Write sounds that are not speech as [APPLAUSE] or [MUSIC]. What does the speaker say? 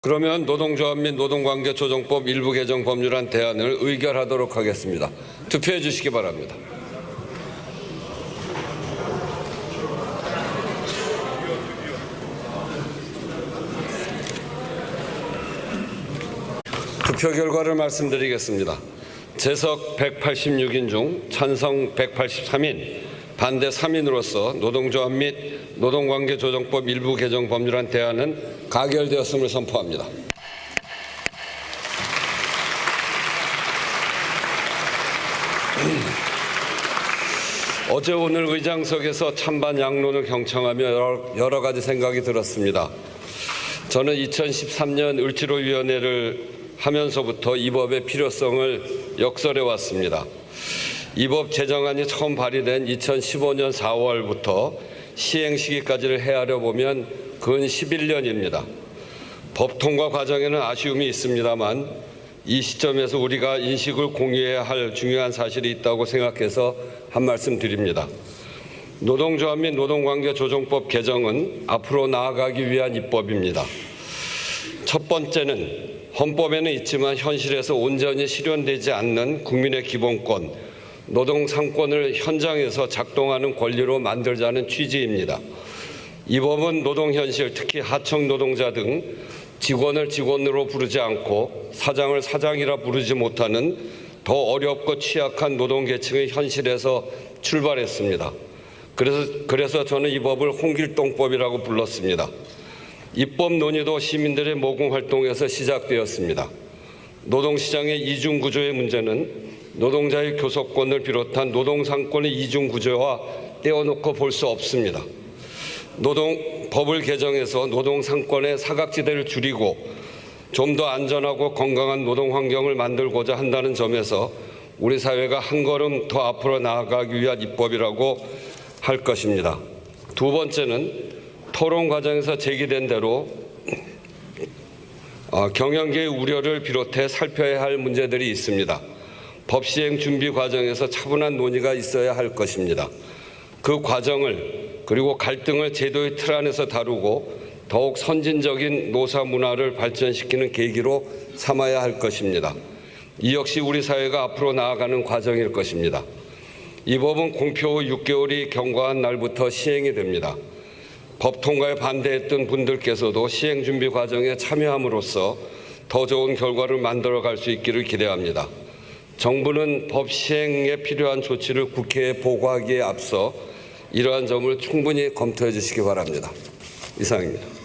그러면 노동조합 및 노동관계조정법 일부 개정 법률안 대안을 의결하도록 하겠습니다. 투표해 주시기 바랍니다. 투표 결과를 말씀드리겠습니다. 재석 186인 중 찬성 183인, 반대 3인으로서 노동조합 및 노동관계조정법 일부 개정 법률안 대안은 가결되었음을 선포합니다. [CLEARS THROAT] 어제 오늘 의장석에서 찬반 양론을 경청하며 여러, 여러 가지 생각이 들었습니다. 저는 2013년 을지로위원회를 하면서부터 이 법의 필요성을 역설해 왔습니다. 이 법 제정안이 처음 발의된 2015년 4월부터 시행 시기까지를 헤아려 보면 근 11년입니다. 법 통과 과정에는 아쉬움이 있습니다만 이 시점에서 우리가 인식을 공유해야 할 중요한 사실이 있다고 생각해서 한 말씀 드립니다. 노동조합 및 노동관계조정법 개정은 앞으로 나아가기 위한 입법입니다. 첫 번째는 헌법에는 있지만 현실에서 온전히 실현되지 않는 국민의 기본권, 노동 상권을 현장에서 작동하는 권리로 만들자는 취지입니다. 이 법은 노동 현실, 특히 하청 노동자 등 직원을 직원으로 부르지 않고 사장을 사장이라 부르지 못하는 더 어렵고 취약한 노동 계층의 현실에서 출발했습니다. 그래서 그래서 저는 이 법을 홍길동법이라고 불렀습니다. 입법 논의도 시민들의 모금 활동에서 시작되었습니다. 노동시장의 이중 구조의 문제는 노동자의 교섭권을 비롯한 노동 상권의 이중 구조와 떼어놓고 볼 수 없습니다. 노동 법을 개정해서 노동 상권의 사각지대를 줄이고 좀 더 안전하고 건강한 노동 환경을 만들고자 한다는 점에서 우리 사회가 한 걸음 더 앞으로 나아가기 위한 입법이라고 할 것입니다. 두 번째는 토론 과정에서 제기된 대로 어, 경영계의 우려를 비롯해 살펴야 할 문제들이 있습니다. 법 시행 준비 과정에서 차분한 논의가 있어야 할 것입니다. 그 과정을 그리고 갈등을 제도의 틀 안에서 다루고 더욱 선진적인 노사 문화를 발전시키는 계기로 삼아야 할 것입니다. 이 역시 우리 사회가 앞으로 나아가는 과정일 것입니다. 이 법은 공표 후 6개월이 경과한 날부터 시행이 됩니다. 법 통과에 반대했던 분들께서도 시행 준비 과정에 참여함으로써 더 좋은 결과를 만들어 갈 수 있기를 기대합니다. 정부는 법 시행에 필요한 조치를 국회에 보고하기에 앞서 이러한 점을 충분히 검토해 주시기 바랍니다. 이상입니다.